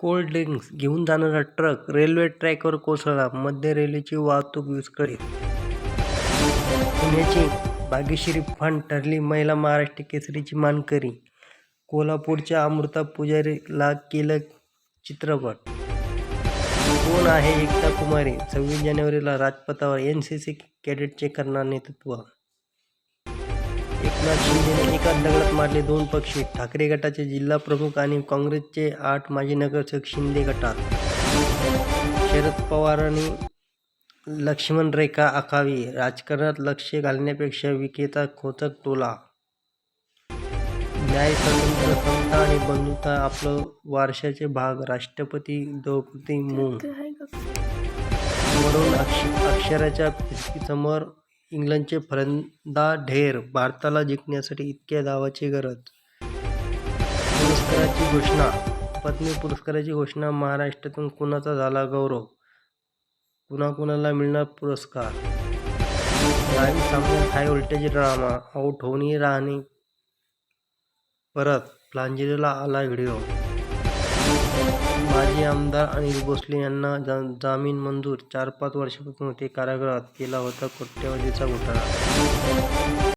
Cold drinks घेऊन जाणारा truck railway ट्रॅकवर कोसळला, मध्य रेल्वेची वाहतूक विस्कळीत. पुण्याची भाग्यश्री फंड ठरली महिला महाराष्ट्र केसरीची मानकरी, कोल्हापूरच्या अमृता पुजारीला केलं चित्रपट. कोण आहे एकता कुमारी? सव्वीस जानेवारीला राजपथावर एन सी सी कॅडेटचे करणार नेतृत्व. एकनाथ शिंदेने एकाच दगडात मारले दोन पक्षी, ठाकरे गटाचे जिल्हाप्रमुख आणि काँग्रेसचे आठ माजी नगरसेवक शिंदे गटात. शरद पवारांनी लक्ष्मणरेखा आखावी, राजकारणात लक्ष घालण्यापेक्षा विखेचा खोचक टोला. न्याय, स्वातंत्र्य, समता आणि बंधुता आपलं वारशाचे भाग. राष्ट्रपती द्रौपदी मुर्मू. वरून अक्षराच्या फिरकीसमोर इंग्लंडचे फलंदाज ढेर, भारताला जिंकण्यासाठी इतक्या धावांची गरज? पुरस्काराची घोषणा पद्म पुरस्काराची घोषणा महाराष्ट्रातून कुणाचा झाला गौरव? कुणाकुणाला मिळणार पुरस्कार? लाईव्ह सामन्यात हाय व्होल्टेज ड्रामा, आऊट होऊनही राहणे परत, फ्लांजरीला आला व्हिडिओ माजी आमदार अनिल भोसले यांना जामीन मंजूर, चार-पाच वर्षांपासून ते कारागृहात, केला होता कोट्यवधीचा घोटाळा